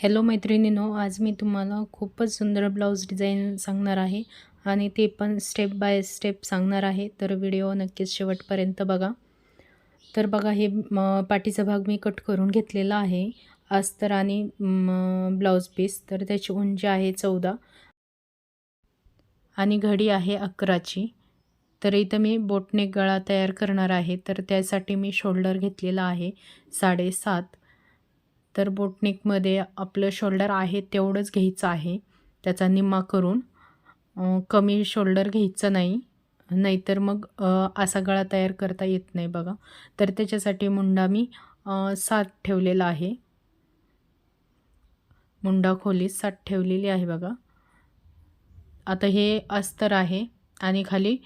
Hello मैत्रिणीनो आज मी तुम्हाला खूपच सुंदर ब्लाऊज डिझाईन सांगणार आहे आणि ते पण स्टेप बाय स्टेप सांगणार आहे. तर व्हिडिओ नक्कीच शेवटपर्यंत बघा. तर बघा हे पाठीचा भाग मी कट करून घेतलेला आहे. अस्तर आणि ब्लाऊज पीस तर त्याची उंची आहे चौदा. आणि घडी आहे अकराची. तर इथं मी बोटने गळा तयार करणार आहे. तर त्यासाठी मी शोल्डर घेतलेला आहे साडेसात. तर बोटनेकमध्ये आपलं शोल्डर आहे तेवढंच घ्यायचं आहे. त्याचा निम्मा करून कमी शोल्डर घ्यायचं नाही. नाहीतर मग असा गळा तयार करता येत नाही बघा. तर त्याच्यासाठी मुंडा मी सात ठेवलेला आहे. मुंडा खोली सात ठेवलेली आहे बघा. आता हे अस्तर आहे आणि खाली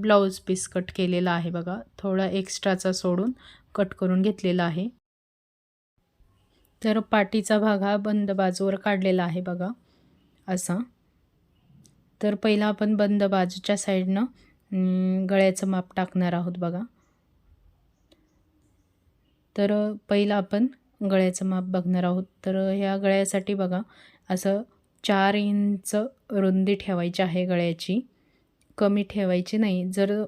ब्लाऊज पीस कट केलेला आहे बघा. थोडा एक्स्ट्राचा सोडून कट करून घेतलेला आहे. तर पाठीचा भाग हा बंद बाजूवर काढलेला आहे बघा असा. तर पहिला आपण बंद बाजूच्या साईडनं गळ्याचं माप टाकणार आहोत बघा. तर पहिला आपण गळ्याचं माप बघणार आहोत. तर ह्या गळ्यासाठी बघा असं चार इंच रुंदी ठेवायची आहे गळ्याची. कमी ठेवायची नाही. जर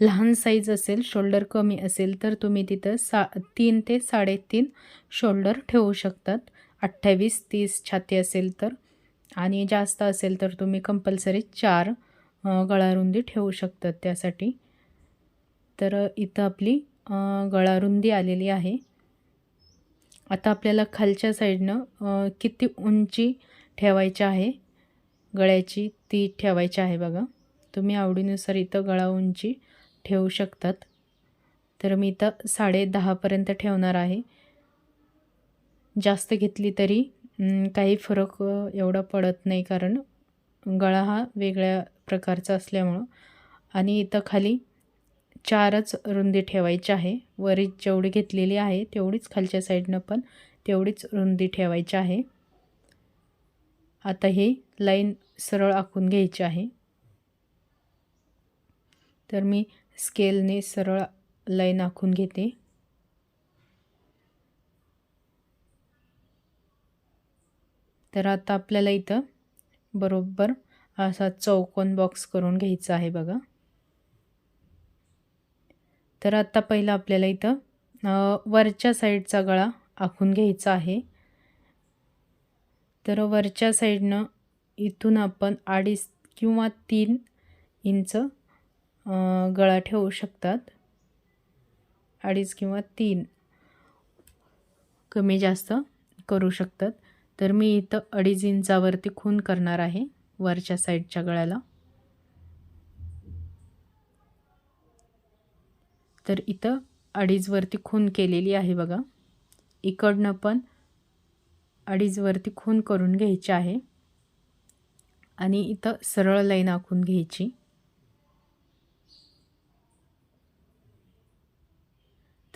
लहान साईज असेल शोल्डर कमी असेल तर तुम्ही तिथं सा तीन ते साडेतीन शोल्डर ठेवू शकतात. अठ्ठावीस तीस छाती असेल तर. आणि जास्त असेल तर तुम्ही कंपल्सरी चार गळारुंदी ठेवू शकतात त्यासाठी. तर इथं आपली गळारुंदी आलेली आहे. आता आपल्याला खालच्या साईडनं किती उंची ठेवायची आहे? गळ्याची ती ठेवायची आहे बघा. तुम्ही आवडीनुसार इथं गळा उंची ठेवू शकतात. तर मी इथं साडे दहापर्यंत ठेवणार आहे. जास्त घेतली तरी काही फरक एवढा पडत नाही कारण गळा हा वेगळ्या प्रकारचा असल्यामुळं. आणि इथं खाली चारच रुंदी ठेवायची आहे. वरी जेवढी घेतलेली आहे तेवढीच खालच्या साईडनं पण तेवढीच रुंदी ठेवायची आहे. आता हे लाईन सरळ आखून घ्यायची आहे. तर मी स्केलने सरळ लाईन आखून घेते. तर आता आपल्याला इथं बरोबर असा चौकोन बॉक्स करून घ्यायचा आहे बघा. तर आता पहिलं आपल्याला इथं वरच्या साईडचा गळा आखून घ्यायचा आहे. तर वरच्या साईडनं इथून आपण अडीच किंवा तीन इंच गळा ठेवू शकतात. अडीच किंवा तीन कमी जास्त करू शकतात. तर मी इथं अडीच इंचावरती खून करणार आहे वरच्या साईडच्या गळ्याला. तर इथं अडीचवरती खून केलेली आहे बघा. इकडनं पण अडीचवरती खून करून घ्यायची आहे. आणि इथं सरळ लाईन आखून घ्यायची.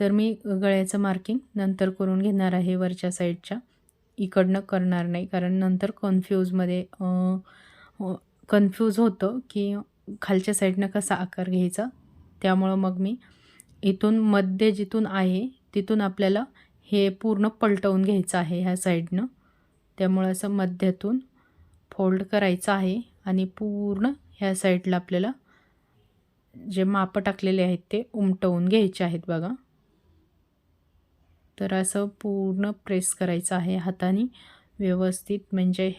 तर मी गळ्याचं मार्किंग नंतर करून घेणार आहे वरच्या साईडच्या इकडनं करणार नाही कारण नंतर कन्फ्यूजमध्ये कन्फ्यूज होतं की खालच्या साईडनं कसा आकार घ्यायचा. त्यामुळं मग मी इथून मध्ये जिथून आहे तिथून आपल्याला हे पूर्ण पलटवून घ्यायचं आहे ह्या साईडनं त्यामुळं असं मध्यातून फोल्ड करायचं आहे आणि पूर्ण ह्या साईडला आपल्याला जे मापं टाकलेले आहेत ते उमटवून घ्यायचे आहेत बघा. तर असं पूर्ण प्रेस करायचं आहे हाताने व्यवस्थित. म्हणजे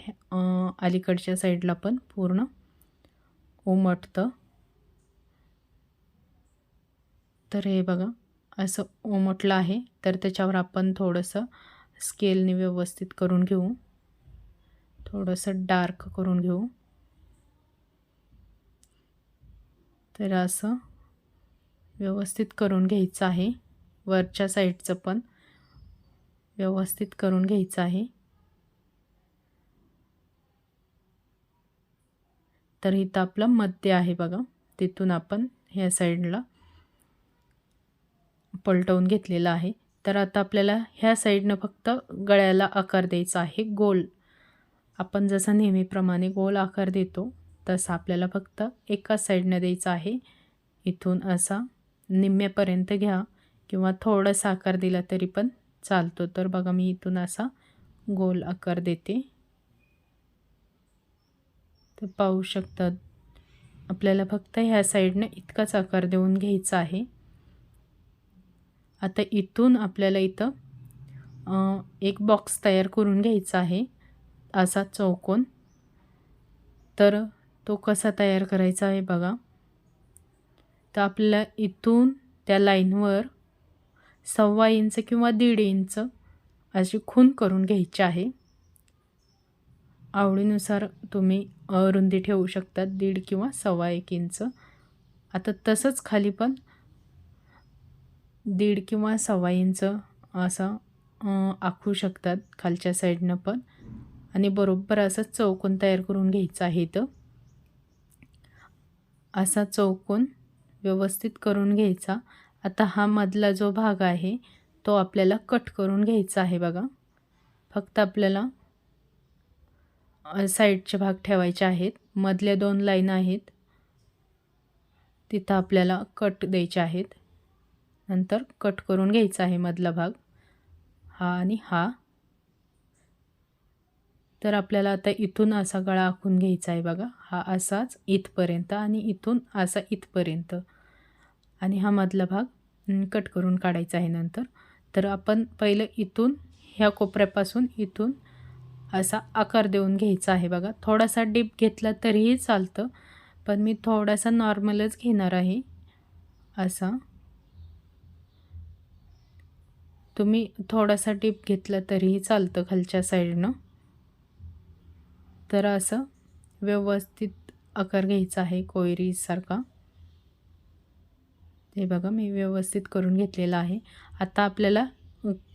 अलीकडच्या साईडला पण पूर्ण उमटतं. तर हे बघा असं उमटलं आहे. तर त्याच्यावर आपण थोडंसं स्केलने व्यवस्थित करून घेऊ. थोडंसं डार्क करून घेऊ. तर असं व्यवस्थित करून घ्यायचं आहे. वरच्या साईडचं पण व्यवस्थित करून घ्यायचं आहे. तर इथं आपलं मध्य आहे बघा. तिथून आपण ह्या साईडला पलटवून घेतलेलं आहे. तर आता आपल्याला ह्या साईडनं फक्त गळ्याला आकार द्यायचा आहे गोल. आपण जसा नेहमीप्रमाणे गोल आकार देतो तसा आपल्याला फक्त एकाच साईडनं द्यायचा आहे. इथून असा निम्म्यापर्यंत घ्या किंवा थोडासा आकार दिला तरी पण चालतो. तर बघा मी इथून असा गोल आकार देते. तर पाहू शकतात आपल्याला फक्त ह्या साईडनं इतकाच आकार देऊन घ्यायचा आहे. आता इथून आपल्याला इथं एक बॉक्स तयार करून घ्यायचा आहे असा चौकोन. तर तो कसा तयार करायचा आहे बघा. तर आपल्याला इथून त्या लाईनवर सव्वा इंच किंवा दीड इंच अशी खून करून घ्यायची आहे. आवडीनुसार तुम्ही रुंदी ठेवू शकतात दीड किंवा सव्वा एक इंच. आता तसंच खाली पण दीड किंवा सव्वा इंच असं आखू शकतात खालच्या साईडनं पण. आणि बरोबर असं चौकोन तयार करून घ्यायचं आहे इथं. असा चौकोन व्यवस्थित करून घ्यायचा. आता हा मधला जो भाग आहे तो आपल्याला कट करून घ्यायचा आहे बघा. फक्त आपल्याला साईडचे भाग ठेवायचे आहेत. मधल्या दोन लाईन आहेत. तिथं आपल्याला कट द्यायचे आहेत. नंतर कट करून घ्यायचा आहे मधला भाग. हा आणि हा. तर आपल्याला आता इथून असा गळा आखून घ्यायचा आहे बघा. हा असाच इथपर्यंत आणि इथून असा इथपर्यंत. आणि हा मधला भाग कट करून काढायचा आहे नंतर. तर आपण पहिलं इथून ह्या कोपऱ्यापासून इथून असा आकार देऊन घ्यायचा आहे बघा. थोडासा डीप घेतला तरीही चालतं पण मी थोडासा नॉर्मलच घेणार आहे. असा. तुम्ही थोडासा डीप घेतला तरीही चालतं खालच्या साईडनं तर असं व्यवस्थित आकार घ्यायचा आहे कोयरीसारखा. हे बघा मी व्यवस्थित करून घेतलेला आहे. आता आपल्याला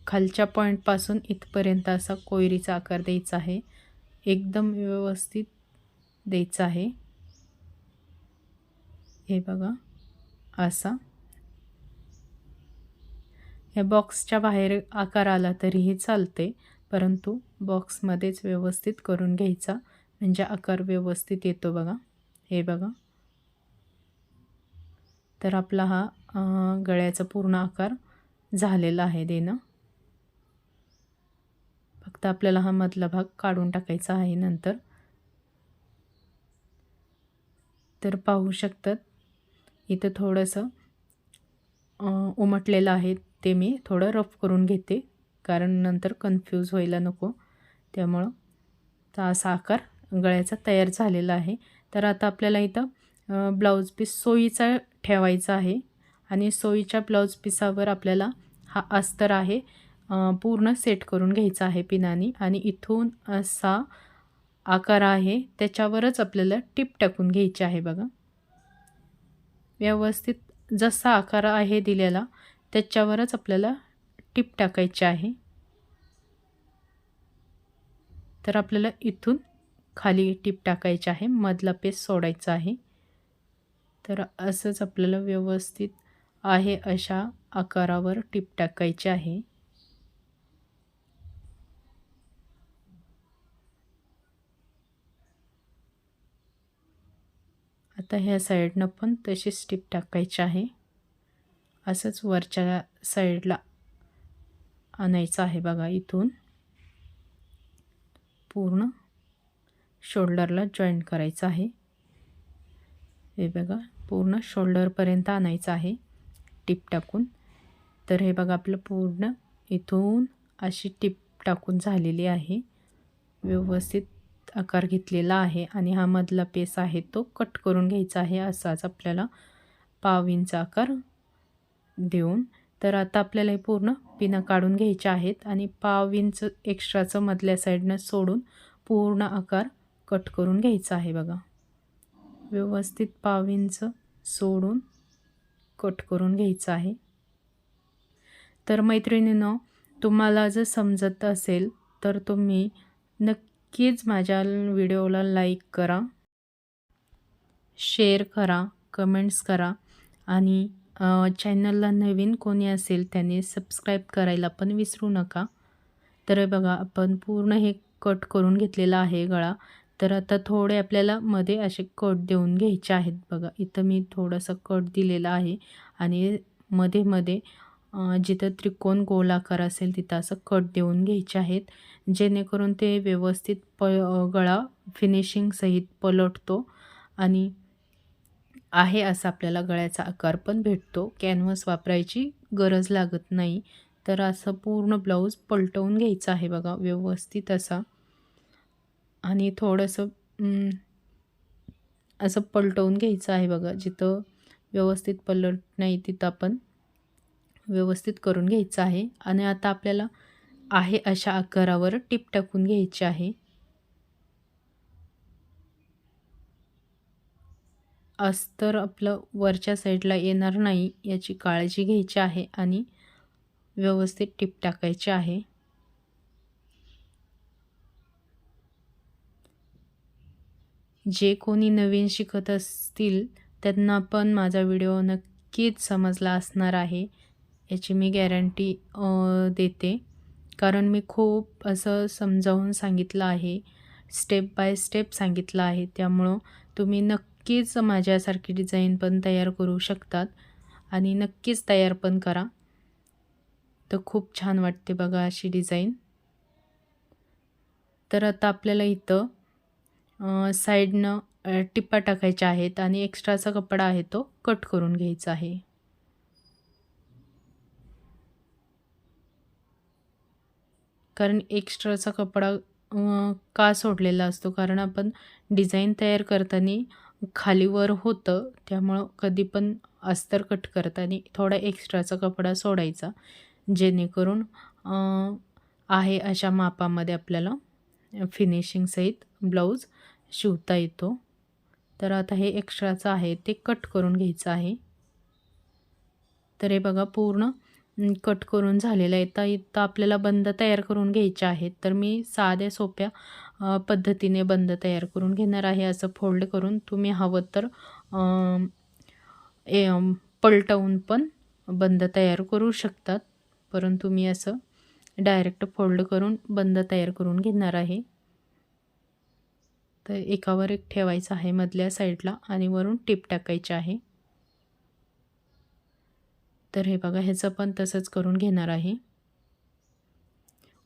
खालच्या पॉईंटपासून इथपर्यंत असा कोयरीचा आकार द्यायचा आहे. एकदम व्यवस्थित द्यायचा आहे. हे बघा असा. या बॉक्सच्या बाहेर आकार आला तरीही चालते परंतु बॉक्समध्येच व्यवस्थित करून घ्यायचा. म्हणजे आकार व्यवस्थित येतो बघा. हे बघा. तर आपला हा गळ्याचा पूर्ण आकार झालेला आहे देणं. फक्त आपल्याला हा मधला भाग काढून टाकायचा आहे नंतर. तर पाहू शकतात इथं थोडंसं उमटलेलं आहे ते मी थोडं रफ करून घेते कारण नंतर कन्फ्यूज व्हायला नको. त्यामुळं तर असा आकार गळ्याचा तयार झालेला आहे. तर आता आपल्याला इथं ब्लाऊज पीस सोयीचा ठेवायचा आहे. आणि सोयीच्या ब्लाऊज पिसावर आपल्याला हा अस्तर आहे. पूर्ण सेट करून घ्यायचा आहे पिनानी. आणि इथून असा आकार आहे. त्याच्यावरच आपल्याला टिप टाकून घ्यायची आहे बघा. व्यवस्थित जसा आकार आहे दिलेला त्याच्यावरच आपल्याला टिप टाकायची आहे. तर आपल्याला इथून खाली टिप टाकायची आहे. मधला पेस्ट सोडायचा आहे. तर असंच आपल्याला व्यवस्थित आहे अशा आकारावर टिप टाकायची आहे. आता ह्या साईडनं पण तशीच टिप टाकायची आहे. असंच वरच्या साईडला आणायचं आहे बघा इथून. पूर्ण शोल्डरला जॉईंट करायचं आहे. हे बघा पूर्ण शोल्डरपर्यंत आणायचं आहे. टिप टाकून. तर हे बघा आपलं पूर्ण इथून अशी टिप टाकून झालेली आहे. व्यवस्थित आकार घेतलेला आहे आणि हा मधला पेस आहे तो कट करून घ्यायचा आहे असाच आपल्याला पावींचा आकार देऊन. तर आता आपल्याला हे पूर्ण पिनं काढून घ्यायच्या आहेत आणि पाव इंच एक्स्ट्राचं मधल्या साईडनं सोडून पूर्ण आकार कट करून घ्यायचा आहे बघा. व्यवस्थित पाव इंच सोडून कट करून घ्यायचं आहे. तर मैत्रिणीनं तुम्हाला जर समजत असेल तर तुम्ही नक्कीच माझ्या व्हिडिओला लाईक करा शेअर करा कमेंट्स करा आणि चॅनलला नवीन कोणी असेल त्याने सबस्क्राईब करायला पण विसरू नका. तर बघा आपण पूर्ण हे कट करून घेतलेला आहे गळा. तर आता थोडे आपल्याला मध्ये असे कट देऊन घ्यायचे आहेत बघा. इथं मी थोडंसं कट दिलेला आहे आणि मध्ये मध्ये जिथं त्रिकोण गोलाकार असेल तिथं असं कट देऊन घ्यायचे आहेत. जेणेकरून ते व्यवस्थित प गळा फिनिशिंगसहित पलटतो आणि आहे असा आपल्याला गळ्याचा आकार पण भेटतो. कॅनव्हस वापरायची गरज लागत नाही. तर असं पूर्ण ब्लाऊज पलटवून घ्यायचं आहे बघा. व्यवस्थित असा. आणि थोडंसं असं पलटवून घ्यायचं आहे बघा. जिथं व्यवस्थित पलट नाही तिथं आपण व्यवस्थित करून घ्यायचं आहे. आणि आता आपल्याला आहे अशा आकारावर टिप टाकून घ्यायची आहे. अस्तर आपलं वरच्या साईडला येणार नाही याची काळजी घ्यायची आहे आणि व्यवस्थित टिप टाकायची आहे. जे कोणी नवीन शिकत असतील त्यांना पण माझा व्हिडिओ नक्कीच समजला असणार आहे. याची मी गॅरंटी देते. कारण मी खूप असं समजावून सांगितलं आहे. स्टेप बाय स्टेप सांगितलं आहे. त्यामुळं तुम्ही नक्कीच माझ्यासारखी डिझाईन पण तयार करू शकतात. आणि नक्कीच तयार पण करा. तर खूप छान वाटते बघा अशी डिझाईन. तर आता आपल्याला इथं साईडनं टिप्पा टाकायच्या आहेत आणि एक्स्ट्राचा कपडा आहे तो कट करून घ्यायचा आहे. कारण एक्स्ट्राचा कपडा का सोडलेला असतो? कारण आपण डिझाईन तयार करताना खालीवर होतं त्यामुळं कधी पण अस्तर कट करताना थोडा एक्स्ट्राचा कपडा सोडायचा जेणेकरून आहे अशा मापामध्ये आपल्याला फिनिशिंगसहित ब्लाऊज शिवता येतो. तर आता हे एक्स्ट्राचं आहे ते कट करून घ्यायचं आहे. तर हे बघा पूर्ण कट करून झालेलं आहे. तर इथं आपल्याला बंद तयार करून घ्यायचे आहेत. तर मी साध्या सोप्या पद्धतीने बंद तयार करून घेणार आहे. असं फोल्ड करून तुम्ही हवं तर ए पलटवून पण बंद तयार करू शकतात. परंतु मी असं डायरेक्ट फोल्ड करून बंद तयार करून घेणार आहे. तर एकावर एक ठेवायचं आहे मधल्या साईडला आणि वरून टिप टाकायचे आहे. तर हे बघा ह्याचं पण तसंच करून घेणार आहे.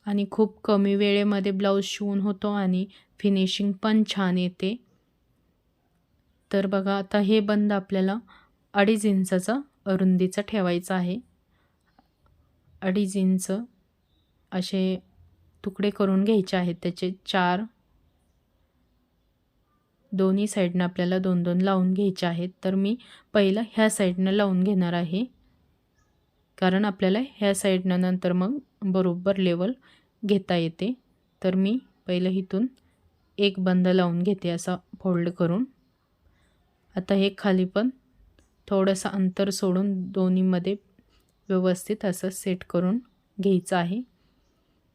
आणि खूप कमी वेळेमध्ये ब्लाऊज शिवून होतो आणि फिनिशिंग पण छान येते. तर बघा आता हे बंद आपल्याला अडीच इंचाचा अरुंदीचा ठेवायचा आहे. अडीच इंच असे तुकडे करून घ्यायचे आहेत. त्याचे चार दोन्ही साईडनं आपल्याला दोन दोन लावून घ्यायचे आहेत. तर मी पहिलं ह्या साईडनं लावून घेणार आहे. कारण आपल्याला ह्या साईडनं नंतर मग बरोबर लेवल घेता येते. तर मी पहिलं इथून एक बंद लावून घेते असा फोल्ड करून. आता हे खाली पण थोडंसं अंतर सोडून दोन्हीमध्ये व्यवस्थित असं सेट करून घ्यायचं आहे.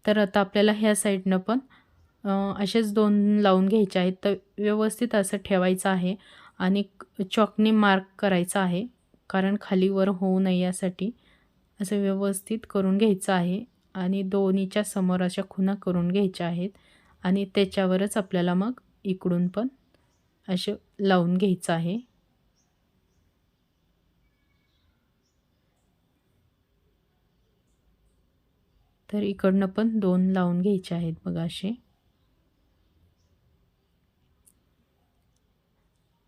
तर आता आपल्याला ह्या साईडनं पण असेच दोन लावून घ्यायचे आहेत. तर व्यवस्थित असं ठेवायचं आहे आणि चॉकने मार्क करायचा आहे कारण खाली वर होऊ नये यासाठी. असं व्यवस्थित करून घ्यायचं आहे आणि दोन्हीच्या समोर अशा खुणा करून घ्यायच्या आहेत आणि त्याच्यावरच आपल्याला मग इकडून पण असे लावून घ्यायचं आहे. तर इकडनं पण दोन लावून घ्यायचे आहेत बघा असे.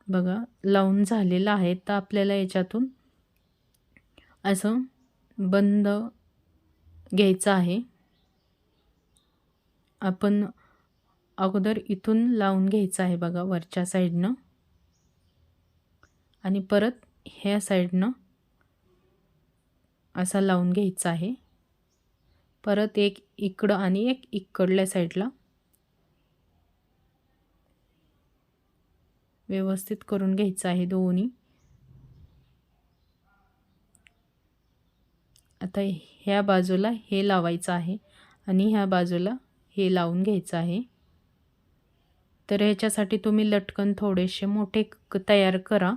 बघा लावून झालेलं आहे तर आपल्याला याच्यातून असं बंद घ्यायचं आहे. आपण अगोदर इथून लावून घ्यायचं आहे बघा वरच्या साईडनं. आणि परत ह्या साईडनं असा लावून घ्यायचा आहे. परत एक इकडं आणि एक इकडल्या साईडला व्यवस्थित करून घ्यायचं आहे दोन्ही. आता ह्या बाजूला हे लावायचं आहे आणि ह्या बाजूला हे लावून घ्यायचं आहे. तर ह्याच्यासाठी तुम्ही लटकन थोडेसे मोठे तयार करा.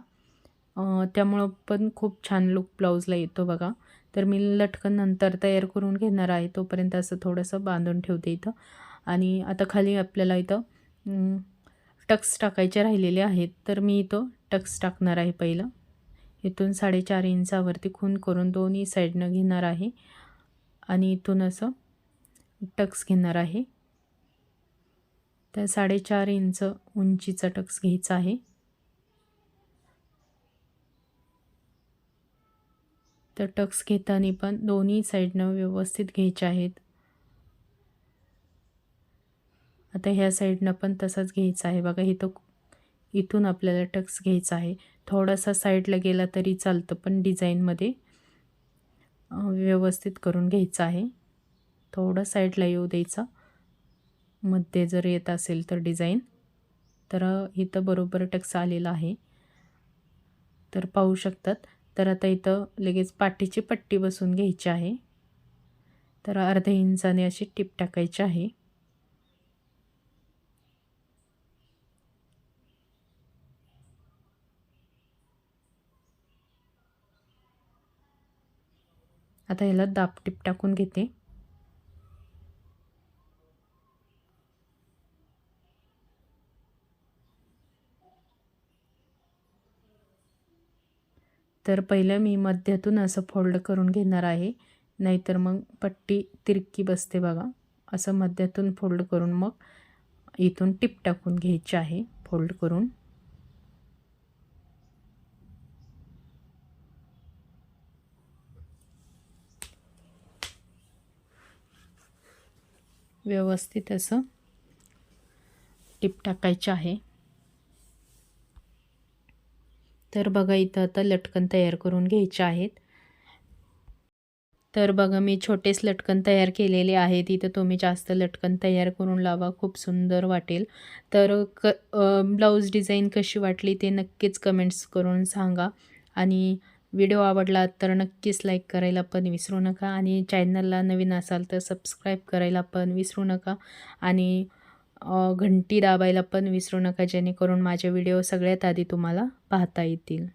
त्यामुळं पण खूप छान लुक ब्लाऊजला येतो बघा. तर मी लटकन नंतर तयार करून घेणार आहे. तोपर्यंत असं थोडंसं बांधून ठेवते इथं. आणि आता खाली आपल्याला इथं टक्स टाकायचे राहिलेले आहेत. तर मी इथं टक्स टाकणार आहे पहिलं. इथून साडेचार इंचावरती खून करून दोन्ही साईडनं घेणार आहे. आणि इथून असं टक्स घेणार आहे. तर साडेचार इंच उंचीचा टक्स घ्यायचा आहे. तर टक्स घेताना पण दोन्ही साईडनं व्यवस्थित घ्यायचे आहेत. आता ह्या साईडनं पण तसाच घ्यायचा आहे. बघा इथं इथून आपल्याला टक्स घ्यायचा आहे. थोडासा साईडला गेला तरी चालतं पण डिझाईनमध्ये व्यवस्थित करून घ्यायचं आहे. थोडं साईडला येऊ द्यायचा. मध्ये जर येत असेल तर डिझाईन. तर इथं बरोबर टक्स आलेला आहे. तर पाहू शकतात तर आता इथं लगेच पाठीची पट्टी बसून घ्यायची आहे. तर अर्ध्या इंचाने अशी टीप टाकायची आहे. आता याला दापटीप टाकून घेते. तर पहिलं मी मध्यातून असं फोल्ड करून घेणार आहे. नाहीतर मग पट्टी तिरकी बसते बघा. असं मध्यातून फोल्ड करून मग इथून टिप टाकून घ्यायची आहे फोल्ड करून. व्यवस्थित असं टिप टाकायचं आहे. तर बघा इथं आता लटकन तयार करून घ्यायचे आहेत. तर बघा मी छोटेच लटकन तयार केलेले आहेत. इथं तुम्ही जास्त लटकन तयार करून लावा खूप सुंदर वाटेल. तर क ब्लाऊज डिझाईन कशी वाटली ते नक्कीच कमेंट्स करून सांगा. आणि व्हिडिओ आवडला तर नक्कीच लाईक करायला पण विसरू नका. आणि चॅनलला नवीन असाल तर सबस्क्राईब करायला पण विसरू नका. आणि घंटी दाबायला पण विसरू नका जेणेकरून माझे व्हिडिओ सगळ्यात आधी तुम्हाला पाहता येतील.